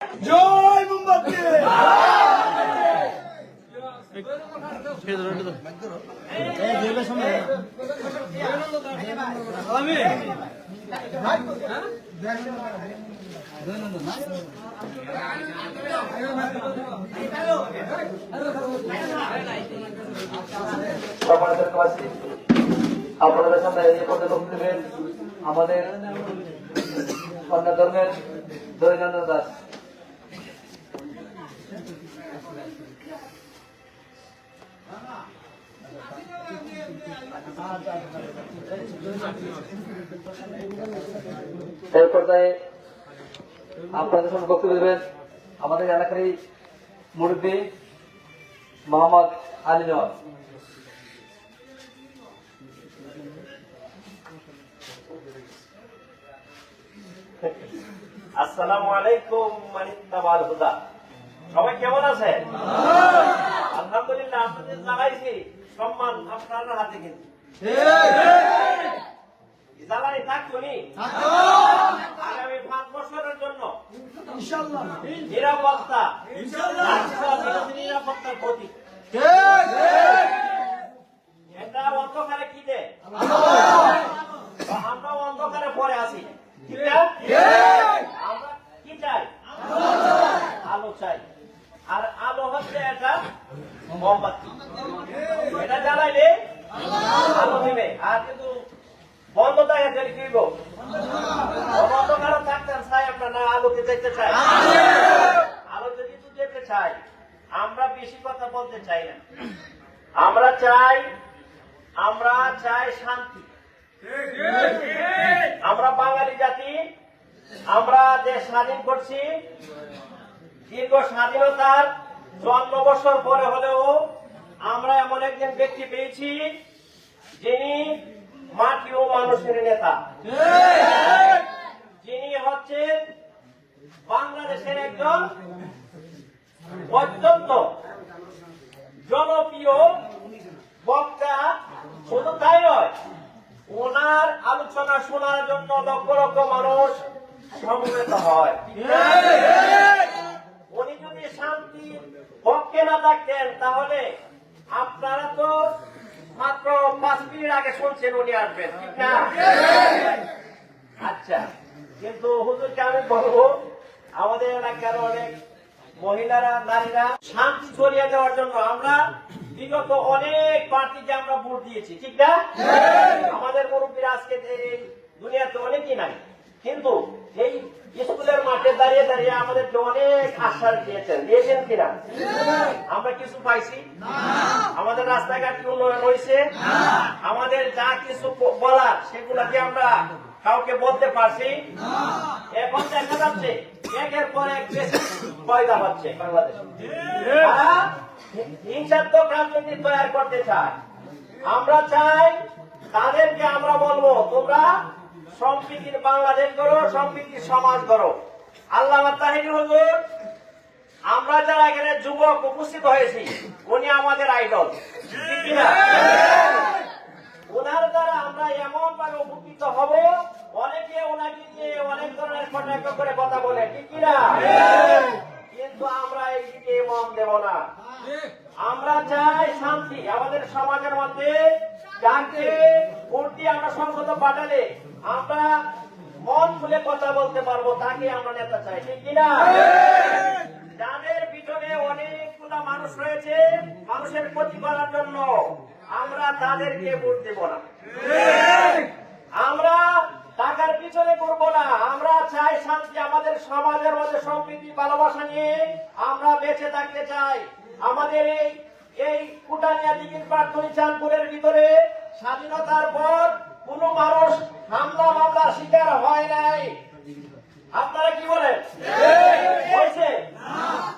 জয় আপনাদের সামনে এই দেবেন আমাদের কন্যা ধর্মের দৈনন্দিন দাস এই পর্যায়ে আপনাদের সামনে বক্তব্য দেবেন আমাদের এলাকারই মুরব্বী মোহাম্মদ আলী নওয়াজ আসসালামু আলাইকুম মানিত্তাবাল হুদা। সবাই কেমন আছেন? আলহামদুলিল্লাহ আপনাদের জানাইছি। সম্মান আপনার হাতে কিন্তু। জ্বালানি থাকুনি আগামী পাঁচ বছরের জন্য। নিরাপত্তা। নিরাপত্তার প্রতীক। এটা অন্ধকারে কি দে আমরা অন্ধকারে পরে আছি ঠিক না? আমরা কি চাই আলো চাই আর আলো হচ্ছে এটা মোমবাতি এটা জ্বালাইলে আলো দিবে আর কিন্তু বন্ধ থাকে তাহলে কি হইব? অন্ধকার থাকতেন চাই আমরা না দেখতে চাই? আলো যদি তো দেখতে চাই আমরা বেশি কথা বলতে চাই না। আমরা চাই আমরা চাই শান্তি। আমরা বাঙালি জাতি আমরা দেশ স্বাধীন করছি। দীর্ঘ স্বাধীনতার চুয়ান্ন বছর পরে হলেও আমরা এমন একজন ব্যক্তি পেয়েছি যিনি মাটি ও মানুষের নেতা। যিনি হচ্ছেন বাংলাদেশের একজন অত্যন্ত জনপ্রিয় বক্তা শুধু তাই নয় ওনার আলোচনা শোনার জন্য লক্ষ লক্ষ মানুষ সমবেত হয়। উনি যদি শান্তি পক্ষে না থাকতেন তাহলে আপনারা তো মাত্র পাঁচ মিনিট আগে শুনছেন উনি আসবেন ঠিক না? আচ্ছা কিন্তু হুজুরকে আমি বলব আমাদের এলাকার অনেক মহিলারা, নারীরা শান্তি ছড়িয়ে দেওয়ার জন্য আমরা বিগত অনেক পার্টিকে আমরা ভোট দিয়েছি, ঠিক না? আমাদের মুরব্বীরা আজকে দুনিয়াতে অনেকই নাই। কিন্তু এই স্কুলের মাঠে দাঁড়িয়ে দাঁড়িয়ে আমাদেরকে অনেক আশ্বাস দিয়েছেন দিয়েছেন কিনা? আমরা কিছু পাইছি। আমাদের রাস্তাঘাট উন্নয়ন হয়েছে। আমাদের যা কিছু বলার, সেগুলাকে আমরা কাউকে বলতে পারছি? এখন দেখা যাচ্ছে। একের পর এক পয়দা হচ্ছে বাংলাদেশে। হিংসাত্মক রাজনীতি তৈরি করতে চায়। আমরা চাই তাদেরকে আমরা বলব, তোমরা সম্প্রীতির বাংলাদেশ করো সম্প্রীতির সমাজ করো আল্লাহ তাহিনী হুজুর, আমরা যারা এখানে যুবক উপস্থিত হয়েছি, উনি আমাদের আইডল। ওনার দ্বারা আমরা এমন ভাবে উপকৃত হব অনেকে ওনাকে নিয়ে অনেক ধরনের কটাক্ষ করে কথা বলে ঠিক কিনা কিন্তু আমরা এইদিকে মন দেব না। আমরা চাই শান্তি আমাদের সমাজের মধ্যে যাকে ভোট দিয়ে আমরা সংসদ পাঠালে আমরা মন খুলে কথা বলতে পারব তাকে আমরা নেতা চাই ঠিক কিনা যাদের পিছনে অনেকগুলা মানুষ রয়েছে মানুষের ক্ষতি করার জন্য আমরা তাদেরকে ভোট দেব না। আমরা টাকার পিছনে করব না। আমরা চাই শান্তি আমাদের সমাজের মধ্যে সম্প্রীতি, ভালোবাসা নিয়ে আমরা বেঁচে থাকতে চাই। আমাদের এই এই কুটানিয়া দিঘির প্রার্থনী চাঁদপুরের ভিতরে স্বাধীনতার পর কোন মানুষ হামলা মামলার শিকার হয় নাই। আপনারা কি বলেন?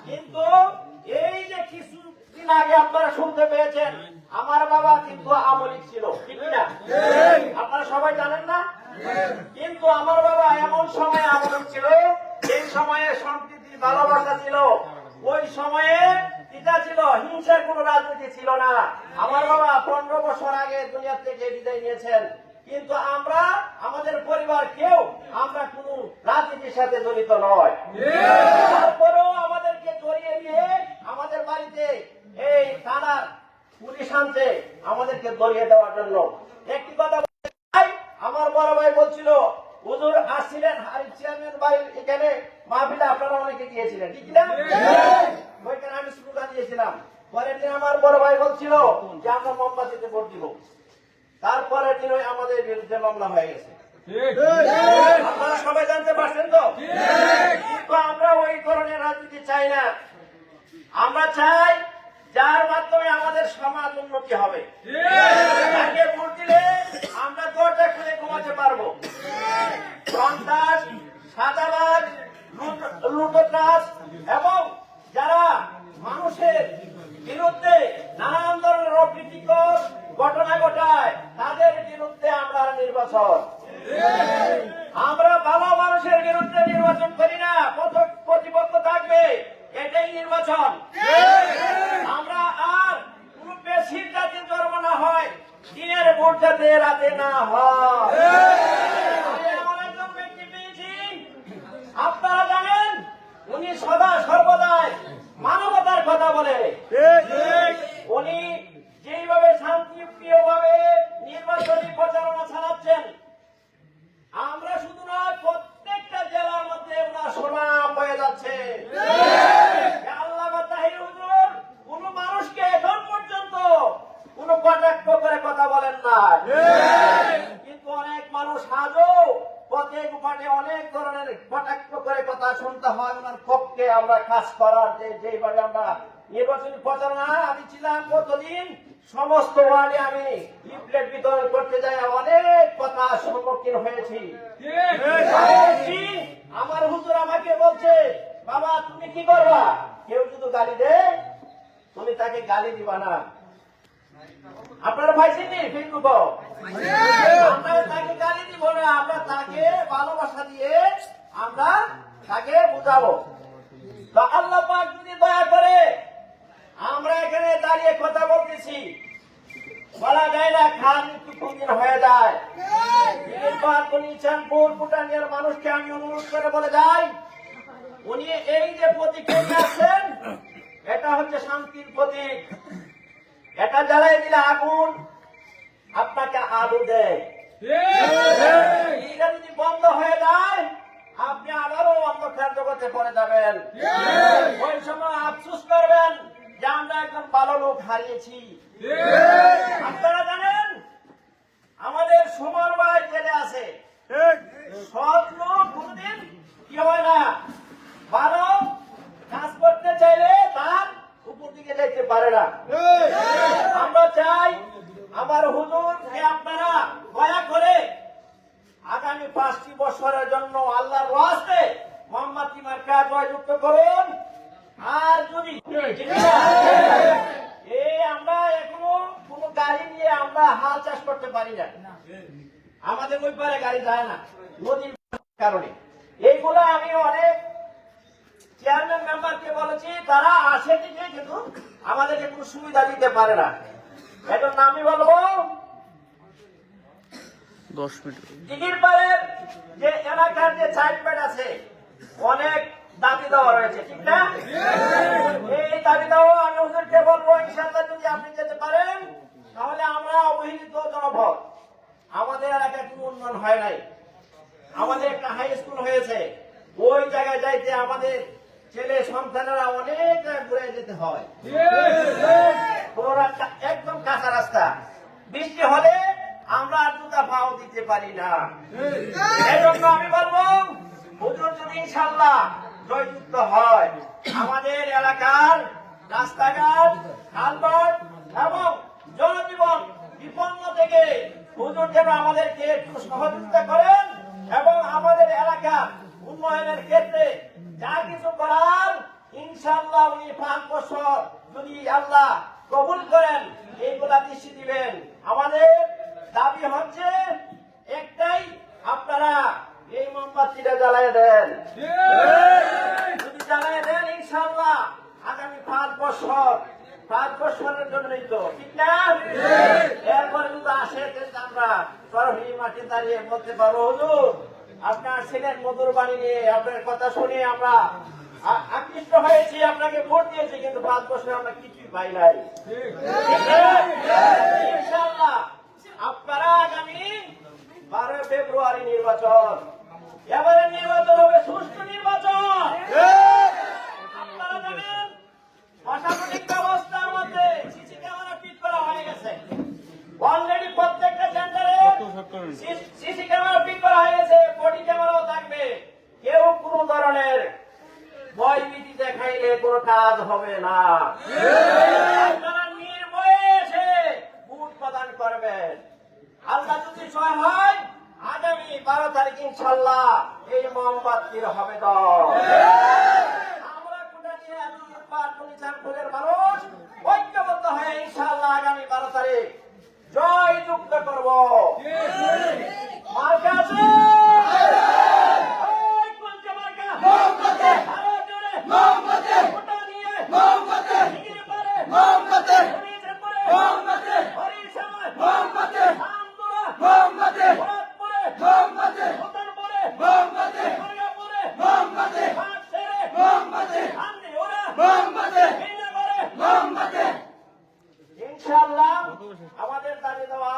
কিন্তু এই যে কিছুদিন আগে আপনারা শুনতে পেয়েছেন আমার বাবা কিন্তু আমলিক ছিল ঠিক না আপনারা সবাই জানেন না? কিন্তু আমার বাবা এমন সময় আমলিক ছিল এই সময়ে সম্প্রীতি ভালোবাসা ছিল। ওই সময়ে পিতা ছিল হিংসার কোন রাজনীতি ছিল না। আমার বাবা পনেরো বছর আগে দুনিয়া থেকে বিদায় নিয়েছেন। কিন্তু আমরা আমাদের পরিবার কেউ আমরা কোন রাজনীতির সাথে জড়িত নয়। তারপরেও আমাদেরকে জড়িয়ে নিয়ে আমাদের বাড়িতে এই থানার পুলিশ আনছে আমাদেরকে ধরিয়ে দেওয়ার জন্য। একটি কথা আমার বড় ভাই বলছিল হুজুর আসছিলেন হারিফ বাড়ির এখানে। মাহফিলে আপনারা অনেকে গিয়েছিলেন ঠিক না? ওইখানে আমি স্লোগান দিয়েছিলাম। পরের দিন আমার বড় ভাই বলছিল যে আমরা মোমবাতিতে ভোট দিব। তারপরের দিন ওই আমাদের বিরুদ্ধে মামলা হয়ে গেছে। আপনারা সবাই জানতে পারছেন তো? কিন্তু আমরা ওই ধরনের রাজনীতি চাই না। আমরা চাই যার মাধ্যমে আমাদের সমাজ উন্নতি হবে। তাকে ভোট দিলে আমরা দরজা খুলে ঘুমাতে পারব। সন্ত্রাস, সাদাবাজ লুটতরাজ এবং যারা মানুষের বিরুদ্ধে নানান ধরনের অপ্রীতিকর ঘটনা ঘটায়, তাদের বিরুদ্ধে আমরা নির্বাচন। আমরা ভালো মানুষের বিরুদ্ধে নির্বাচন করি না প্রত- প্রতিপক্ষ থাকবে। এটাই নির্বাচন। আমরা আর কোন বেশি জাতি জন্ম না হয় দিনের ভোট যাতে রাতে না হয় আমি এমন একজন ব্যক্তি পেয়েছি, আপনারা জানেন উনি সদা সর্বদাই মানবতার কথা বলে উনি যেইভাবে শান্তিপ্রিয় ভাবে নির্বাচনী প্রচারণা চালাচ্ছেন আমরা শুধু নয় প্রত্যেকটা জেলার মধ্যে ওনার সুনাম হয়ে যাচ্ছে আল্লাহ তাহির হুজুর কোন মানুষকে এখন পর্যন্ত কোন কটাক্ষ করে কথা বলেন না কিন্তু অনেক মানুষ আজও পথে গুপাটে অনেক ধরনের কটাক্ষ করে কথা শুনতে হয় ওনার পক্ষে আমরা কাজ করার যে যেভাবে আমরা নির্বাচনী প্রচারণা আমি ছিলাম কতদিন সমস্ত ওয়ার্ডে আমি লিফলেট বিতরণ করতে যাই, অনেক কথা সম্মুখীন হয়েছি। আমার হুজুর আমাকে বলছে, বাবা, তুমি কি করবা? কেউ যদি গালি দেয়, তুমি তাকে গালি দিবা না। আপনারা পাইছেননি ফেসবুক আমরা তাকে গালি দিব না, আমরা তাকে ভালোবাসা দিয়ে আমরা তাকে বুঝাবো। তো আল্লাহ পাক যদি দয়া করে আমরা এখানে দাঁড়িয়ে কথা বলতেছি। বলা যায় না খান একটু কোনদিন হয়ে যায়। এরপর উনি চাঁদপুর ভুটানিয়ার মানুষকে আমি অনুরোধ করে বলে যাই উনি এই যে প্রতীক নিয়ে আছেন এটা হচ্ছে শান্তির প্রতীক। এটা জ্বালাই দিলে আগুন আপনাকে আলু দেয়। এটা যদি বন্ধ হয়ে যায় আপনি আবারও অন্ধকার জগতে পড়ে যাবেন। ওই সময় আফসুস করবেন। যে আমরা একজন ভালো লোক হারিয়েছি। আপনারা জানেন? আমাদের সুমন ভাই জেলে আছে। সৎ লোক কোনদিন কি হয় না? ভালো কাজ করতে চাইলে তার উপর দিকে যাইতে পারে না। আমরা চাই আমার হুজুরকে আপনারা দয়া করে আগামী পাঁচটি বছরের জন্য আল্লাহর ওয়াস্তে মোহাম্মদ ইমার কাজ জয়যুক্ত করুন। আর যদি এই আমরা এখনও কোন গাড়ি নিয়ে আমরা হাল চাষ করতে পারি না। আমাদের ওই পারে গাড়ি যায় না নদীর কারণে। এইগুলো আমি অনেক চেয়ারম্যান মেম্বারকে বলেছি তারা আসে ঠিকই কিন্তু আমাদেরকে কোনো সুবিধা দিতে পারে না। এজন্য আমি বলব? দশ মিনিট। দিঘির পাড়ের যে এলাকার যে সাইডপেট আছে অনেক দাবি দেওয়া রয়েছে, ঠিক না? এই দাবি দেওয়া আমি হুজুরকে বলব ইনশাল্লাহ যদি আপনি যেতে পারেন, তাহলে আমরা অবহেলিত জনপদ। আমাদের এলাকায় কোনো উন্নয়ন হয় নাই। আমাদের একটা হাই স্কুল হয়েছে। ওই জায়গায় যাইতে আমাদের ছেলে সন্তানেরা অনেক ঘুরে যেতে হয়। একদম কাঁচা রাস্তা। বৃষ্টি হলে আমরা আর দুটা পাও দিতে পারি না। এই জন্য আমি বলব, হুজুর যদি ইনশাল্লাহ জয়যুক্ত হয়। আমাদের এলাকার রাস্তাঘাট খালবাট এবং জনজীবন বিপন্ন থেকে হুজুর যেন আমাদেরকে একটু সহযোগিতা করেন এবং আমাদের এলাকা উন্নয়নের ক্ষেত্রে যা কিছু করার ইনশাল্লাহ উনি পাঁচ বছর যদি আল্লাহ কবুল করেন, এইগুলা দৃষ্টি দিবেন। আমাদের দাবি হচ্ছে, একটাই আপনারা এই মোমবাতিটা জ্বালায় দেন। যদি জ্বালায় দেন ইনশাল্লাহ আগামী পাঁচ বছর পাঁচ বছরের জন্যই তো ঠিক না? এরপরে যদি আসে আমরা সরহরি মাঠে দাঁড়িয়ে বলতে পারব হুজুর আপনার ছেলের মধুর বাণী নিয়ে আপনার কথা শুনে আমরা আকৃষ্ট হয়েছি আপনাকে ভোট দিয়েছি কিন্তু পাঁচ বছর আমরা কিছুই পাই নাই। ইনশাআল্লাহ আপনারা আগামী বারো ফেব্রুয়ারি নির্বাচন এবারে নির্বাচন হবে সুষ্ঠু নির্বাচন। আপনারা জানেন, প্রশাসনিক ব্যবস্থার মধ্যে সিসি ক্যামেরা ফিট করা হয়ে গেছে। অলরেডি প্রত্যেকটা সেন্টারে সিসি ক্যামেরা ফিট করা হয়ে গেছে বডি ক্যামেরাও থাকবে। কেউ কোন ধরনের ভয় ভয়ভীতি দেখাইলে কোন কাজ হবে না। ইনশাল্লাহ এই মোমবাতির হবে দল। আমরা কোটালী আমি পাটুলি চাঁদপুরের মানুষ? ঐক্যবদ্ধ হয়ে ইনশাল্লাহ আগামী বারো তারিখ জয় যুক্ত করব। মার্কা আছে? মার্কা? আরও জোরে। কোটা নিয়ে। ডিগ্রি পারে। হরিণ চাঁদপুরে। হরিণ সামাজ। আমদুরা। ভরতপুরে। ভূতানপুরে। দুর্গাপুরে। হাটছেড়ে। আন্দিওরা। ভিন্নগরে। ইনশাআল্লাহ আমাদের দাবি দেওয়া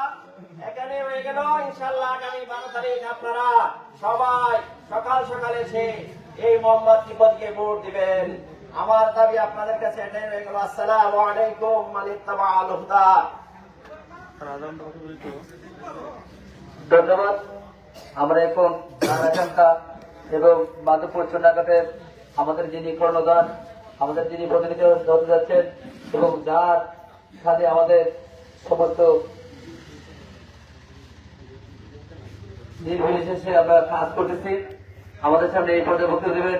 এখানে হয়ে গেল ইনশাআল্লাহ আগামী বারো তারিখ আপনারা সবাই সকাল সকালে এসে এই মোহাম্মদ পদকে ভোট দিবেন আমার দাবি আপনাদের কাছে এটাই হয়ে গেল আসসালামু আলাইকুম মালিক তাবা আল হুদা। ধন্যবাদ। আমরা এখন নারায়ণকা এবং মাধবপুর চুনাঘাটের আমাদের যিনি কর্ণদান আমাদের যিনি প্রতিনিধি হতে যাচ্ছেন এবং যার সাথে আমাদের সমস্ত নির্বিশেষে আমরা কাজ করতেছি। আমাদের সামনে এই পর্যায়ে বক্তব্য দেবেন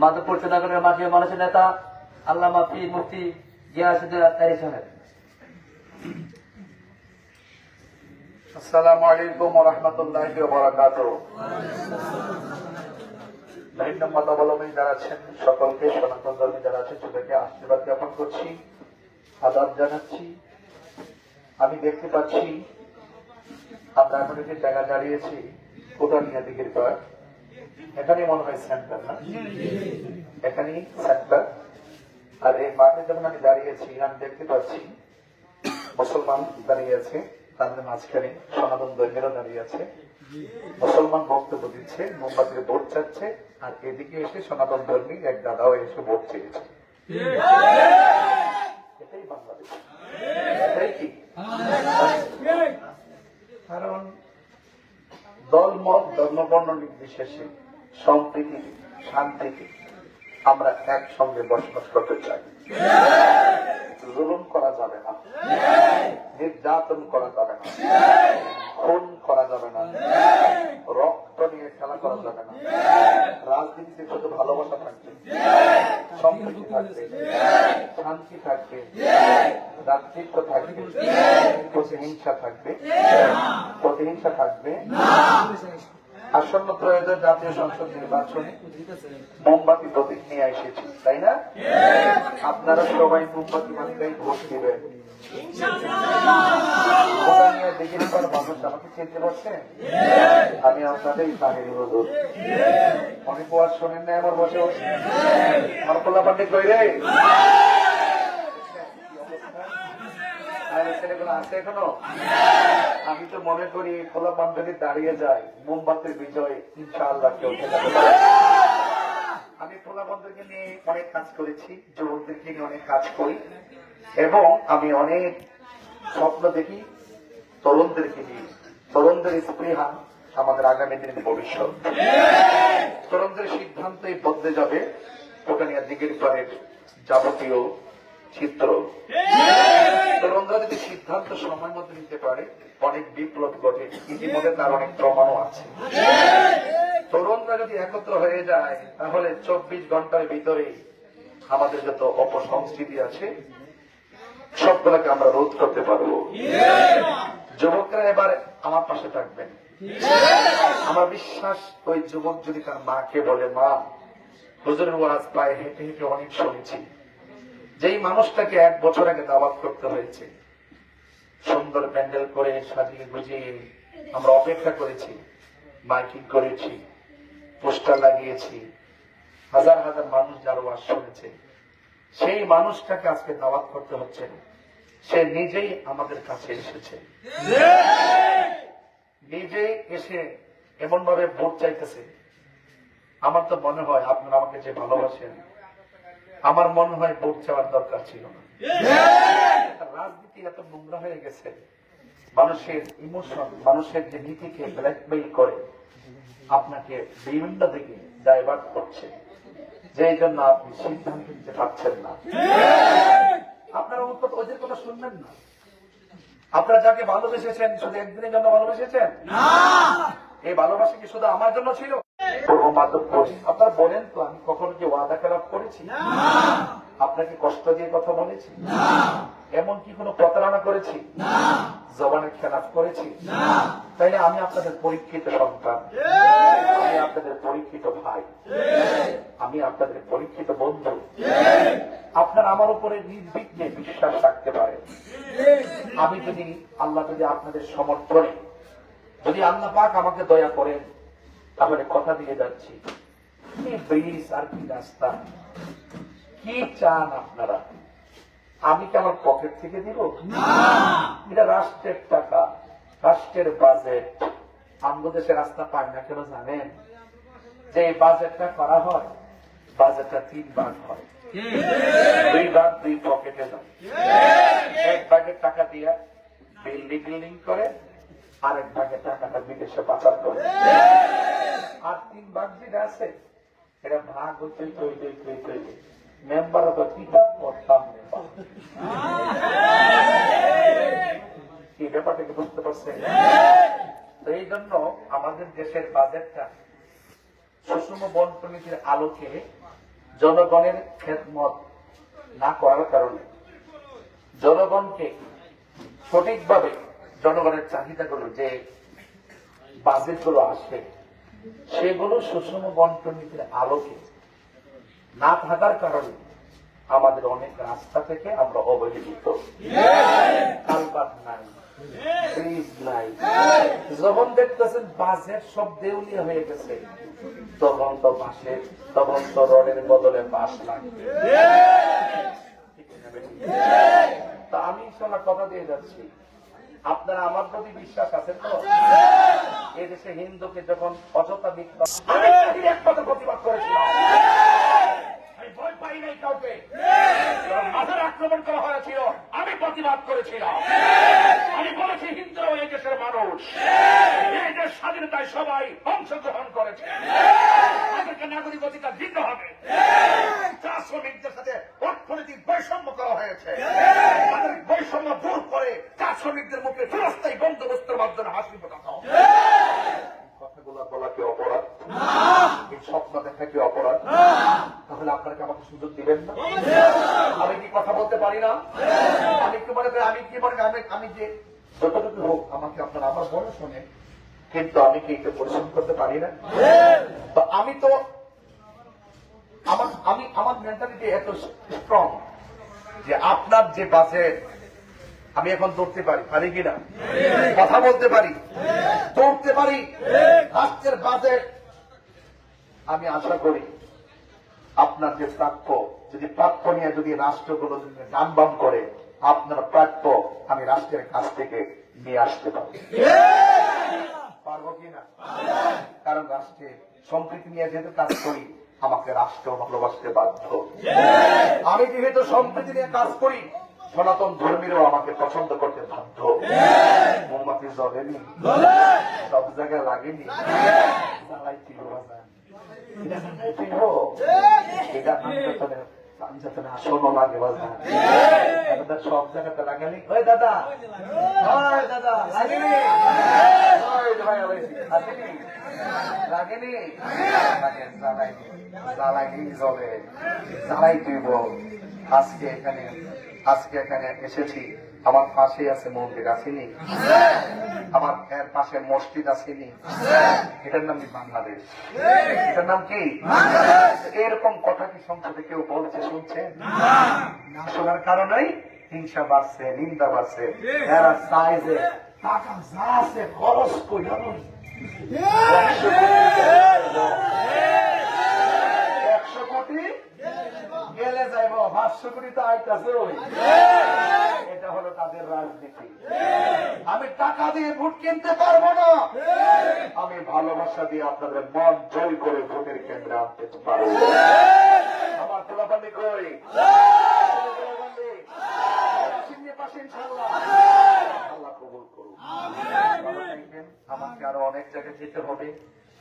মাধবপুর চুনাঘাটের মাঠে মানুষের নেতা আল্লামা পি মুফতি গিয়াসুদ্দিন আত্মারি সাহেব আসসালামু আলাইকুম ওয়া রাহমাতুল্লাহি ওয়া বারাকাতুহু। ভিন্ন মতাবলম্বী যারা আছেন সকলকে সনাতন ধর্মী যারা আছেন সবাইকে আশীর্বাদ জ্ঞাপন করছি আদাব জানাচ্ছি। আমি দেখতে পাচ্ছি আমরা এখন একটি জায়গা দাঁড়িয়েছি কোটানিয়া দিকের পর এখানেই মনে হয় সেন্টার না? এখানেই সেন্টার। আর এই মাঠে যখন আমি দাঁড়িয়েছি, আমি দেখতে পাচ্ছি মুসলমান দাঁড়িয়ে আছে তাদের মাঝখানে সনাতন ধর্মীরা দাঁড়িয়ে আছে। মুসলমান বক্তব্য দিচ্ছে মোমবাতির ভোট চাচ্ছে, আর এদিকে এসে সনাতন ধর্মী এক দাদাও এসে ভোট চেয়েছে। এটাই বাংলাদেশ। এটাই কি? কারণ দল মত ধর্মবর্ণ নির্বিশেষে সম্প্রীতি শান্তিতে আমরা একসঙ্গে বসবাস করতে চাই। জুলুম করা যাবে না। নির্যাতন করা যাবে না। খুন করা যাবে না। রক্ত নিয়ে খেলা করা যাবে না। রাজনীতিতে শুধু ভালোবাসা থাকবে। সম্প্রীতি থাকবে। শান্তি থাকবে। রাজনীতি থাকবে। প্রতিহিংসা থাকবে। প্রতিহিংসা থাকবে। আসন্ন প্রয়োজন জাতীয় সংসদ নির্বাচনে মোমবাতি প্রতীক নিয়ে এসেছি, তাই না? আপনারা সবাই মোমবাতি মালিকাই ভোট দিবেন। মানুষ চিনতে আমি আপনাদের তাহিরি অনেক শোনেন আমার কই রে? আমি তো মনে করি খোলা পাঞ্জাবি দাঁড়িয়ে যায়, মোমবাতির বিজয় কেউ পারে। আমি খোলা নিয়ে অনেক কাজ করেছি নিয়ে অনেক কাজ করি, এবং আমি অনেক স্বপ্ন দেখি তরুণদেরকে নিয়ে। তরুণদের স্পৃহা আমাদের আগামী দিনের ভবিষ্যৎ। তরুণদের সিদ্ধান্তই বদলে যাবে ওখানিয়া দিকের পরের যাবতীয় চিত্র। তরুণরা যদি সিদ্ধান্ত সময় মতো নিতে পারে, অনেক বিপ্লব ঘটে। ইতিমধ্যে তার অনেক প্রমাণও আছে। তরুণরা যদি একত্র হয়ে যায়, তাহলে চব্বিশ ঘণ্টার ভিতরে আমাদের যত অপসংস্কৃতি আছে, সবগুলোকে আমরা রোধ করতে পারব। যুবকরা এবার আমার পাশে থাকবেন। আমার বিশ্বাস, ওই যুবক যদি তার মাকে বলে, মা, হুজুরের ওয়াজ পায়ে হেঁটে হেঁটে অনেক শুনেছি। যেই মানুষটাকে এক বছর আগে দাওয়াত করতে হয়েছে, সুন্দর প্যান্ডেল করে সাজিয়ে গুজিয়ে আমরা অপেক্ষা করেছি, মাইকিং করেছি, পোস্টার লাগিয়েছি, হাজার হাজার মানুষ যার ওয়াজ শুনেছে সেই মানুষটাকে আজকে দাওয়াত করতে হচ্ছে। সে নিজেই আমাদের কাছে এসেছে নিজেই এসে এমন ভাবে ভোট চাইতেছে আমার তো মনে হয় আপনারা আমাকে যে ভালোবাসেন আমার মনে হয় ভোট চাওয়ার দরকার ছিল না। রাজনীতি এত নোংরা হয়ে গেছে। মানুষের ইমোশন মানুষের যে নীতিকে ব্ল্যাকমেইল করে আপনাকে বিভিন্ন দিকে ডাইভার্ট করছে। যে জন্য আপনি সিদ্ধান্ত নিতে পারছেন না। আপনারা উত্তর ওদের কথা শুনবেন না। আপনারা যাকে ভালোবেসেছেন শুধু একদিনের জন্য ভালোবেসেছেন? এই ভালোবাসা কি শুধু আমার জন্য ছিল? আপনারা বলেন তো আমি কখনো কি ওয়াদা খেলাপ করেছি? আপনাকে কষ্ট দিয়ে কথা বলেছি? এমন কি কোনো প্রতারণা করেছি? জবানের খেলাফ করেছি? তাইলে আমি আপনাদের পরীক্ষিত সন্তান। আমি আপনাদের পরীক্ষিত ভাই। আমি আপনাদের পরীক্ষিত বন্ধু। আপনার আমার উপরে নির্বিঘ্নে বিশ্বাস রাখতে পারেন আমি যদি আল্লাহ যদি আপনাদের সমর্থনে যদি আল্লাহ পাক আমাকে দয়া করেন তাহলে কথা দিয়ে যাচ্ছি। কি ব্রিজ আর কি রাস্তা? কি চান আপনারা? আমি কি আমার পকেট থেকে দিব? এটা রাষ্ট্রের টাকা রাষ্ট্রের বাজেট আমাদের দেশে রাস্তা পায় না কেন জানেন? যে এই বাজেটটা করা হয় বাজেটটা তিন ভাগ হয়। দুই ভাগ দুই পকেটে যায়। এক ভাগের টাকা দিয়ে বিল্ডিং বিল্ডিং করে আরেক ভাগের টাকাটা বিদেশে পাচার করে। আর তিন ভাগ যেটা আছে। এটা ভাগ হচ্ছে তৈরি তৈরি মেম্বার অফ পিতা করতাম এই ব্যাপারটাকে বুঝতে পারছেন? তো এই জন্য আমাদের দেশের বাজেটটা, সুষম বন্টনীতির আলোকে জনগণের খেদমত না করার কারণে, জনগণকে সঠিকভাবে জনগণের চাহিদাগুলো যে বাজেটগুলো আসবে সেগুলো সুষম বন্টনীতির আলোকে না থাকার কারণে আমাদের অনেক রাস্তা থেকে আমরা অবহেলিত। নাই ব্রিজ নাই। যখন দেখতেছেন বাসের সব দেউলিয়া হয়ে গেছে তখন তো বাসের তখন তো রডের বদলে বাস লাগবে। তা আমি ইনশাল্লাহ কথা দিয়ে যাচ্ছি। আপনারা আমার প্রতি বিশ্বাস আছে তো? এদেশে হিন্দুকে যখন অযথা আমি direct প্রতিবাদ করেছিলাম। আমি ভয় পাই নাই কাউকে। মাথার আক্রমণ করা হয়েছিল। আমি প্রতিবাদ করেছিলাম। আমি বলেছি হিন্দুরাও এই দেশের মানুষ। এই দেশ স্বাধীনতায় সবাই অংশগ্রহণ করেছে। তাদেরকে নাগরিক অধিকার দিতে হবে। চা শ্রমিকদের সাথে অর্থনৈতিক বৈষম্য করা হয়েছে। তাদের বৈষম্য দূর করে চা শ্রমিকদের মুখে চিরস্থায়ী বন্দোবস্তের মাধ্যমে হাসি হবে কথাগুলো বলা কি অপরাধ? এই স্বপ্ন দেখা কি অপরাধ? তাহলে আপনারা কি আমাকে সুযোগ দিবেন না? আমি কি কথা বলতে পারি না? আমি কি মনে করি আমি কি মনে করি আমি- যে যতটুকু হোক আমাকে আপনারা আমার বলে শোনে কিন্তু আমি কি পরিশ্রম করতে পারি না? আমি তো আমার, আমি, আমার মেন্টালিটি এত স্ট্রং যে আপনার যে বাজেট আমি এখন দৌড়তে পারি পারি কিনা কথা বলতে পারি দৌড়তে পারি, রাষ্ট্রের বাজেট আমি আশা করি আপনার যে প্রাপ্য, যদি প্রাপ্য নিয়ে যদি রাষ্ট্রগুলো যদি গান বাম করে, আপনার প্রাপ্য আমি রাষ্ট্রের কাছ থেকে নিয়ে আসতে পারি পারব কিনা কারণ রাষ্ট্রের সম্প্রীতি নিয়ে যেহেতু কাজ করি আমাকে রাষ্ট্র ভালোবাসতে বাধ্য। আমি যেহেতু সম্প্রীতি নিয়ে কাজ করি সনাতন ধর্মীরও আমাকে পছন্দ করতে বাধ্য। মোমবাতি জ্বলেনি। সব জায়গায় লাগেনি। জ্বালাইছিল বাজার। এটা লাগে সব জায়গাতে লাগালি। ওই দাদা! ওই দাদা লাগেনি? লাগেনি? জ্বালাইনি এখানে আজকে এখানে এসেছি। আমার পাশে আছে মন্দির আসেনি আমার এর পাশে মসজিদ আসেনি এটার নাম বাংলাদেশ এটার নাম কি এরকম কথা কি সংসদে কেউ বলছে শুনছে না শোনার কারণেই হিংসা বাড়ছে নিন্দা বাড়ছে এরা চায় যে টাকা যা আছে খরচ করি একশো কোটি গেলে যাইব পাঁচশো কোটি তো এটা হলো তাদের রাজনীতি। আমি টাকা দিয়ে ভোট কিনতে পারব না। আমি ভালোবাসা দিয়ে আপনাদের মন জয় করে ভোটের কেন্দ্রে আনতে পারব। আমার তোলাপাল্লি কই? আল্লাহ কবুল করুন আমাকে আরও অনেক জায়গায় যেতে হবে।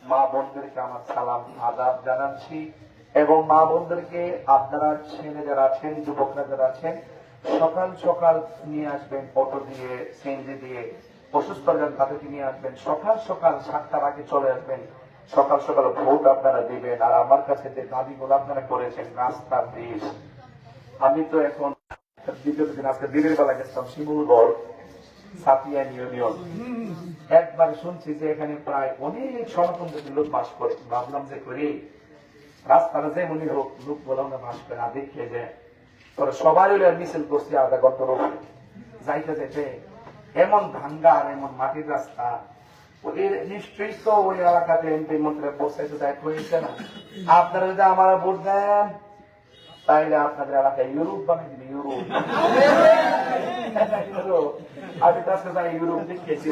মা বোনদেরকে আমার সালাম আদাব জানাচ্ছি। এবং মা বোনদেরকে আপনারা ছেলে যারা আছেন, যুবকরা যারা আছেন, সকাল সকাল নিয়ে আসবেন, অটো দিয়ে, সিএনজি দিয়ে অসুস্থ যান তাদেরকে নিয়ে আসবেন। সকাল সকাল সাতটার আগে চলে আসবেন। সকাল সকাল ভোট আপনারা দিবেন। আর আমার কাছে যে দাবিগুলো আপনারা করেছেন, রাস্তা ব্রিজ। আমি তো এখন দ্বিতীয় দিন আজকে দিনের বেলা গেছিলাম শিমুলগড় সাপিয়ান ইউনিয়ন। একবার শুনছি যে এখানে প্রায় অনেক সনাতন লোক বাস করে। ভাবলাম যে করি। রাস্তাটা যেমনই হোক, লোক বলো না ভাস করে না দেখিয়ে যে তোরা সবাই হইলে মিছিল করছি আধা ঘণ্টা রোগ যাইতে যেতে এমন ভাঙ্গা আর এমন মাটির রাস্তা নিশ্চয়ই তো ওই এলাকাতে এমপি মন্ত্রী পৌঁছাইতে দায়িত্ব হয়েছে না। আপনারা যদি আমার ভোট দেন তাইলে আপনাদের এলাকায় ইউরোপ বানিয়ে দিবে ইউরোপ। আমি তার সাথে ইউরোপ দেখেছি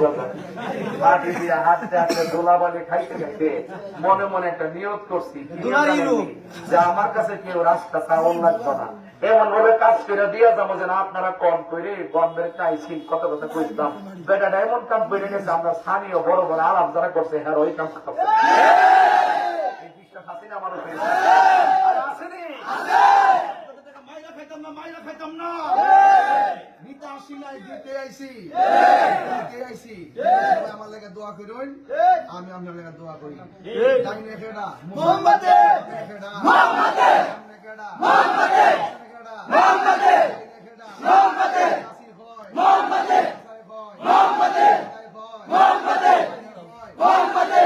হাঁটি দিয়ে হাতে হাঁটতে দোলা বালে খাইতে খাইতে মনে মনে একটা নিয়োগ করছি? যে আমার কাছে কেউ রাস্তা চাউল লাগতো না। এমন ভাবে কাজ করে দিয়ে যাব যেন আপনারা কম করে বন্ধের চাইছি কত কথা কইতাম। বেটাটা এমন কাম করে গেছে আমরা স্থানীয় বড় বড় আলাপ যারা করছে হ্যাঁ ওই কাম এই বিশ্বাস মানুষ হয়েছে আসেনি খাইতাম না মাইরা খাইতাম না। নিতে আসি নাই দিতে আইছি। দিতে আইছি। আমার লেগে দোয়া করুন। আমি আপনার লেগে দোয়া করি। তাই নে মোহাম্মদে। মোহাম্মদে। মোহাম্মদে। মোহাম্মদে। মোহাম্মদে। মোহাম্মদে।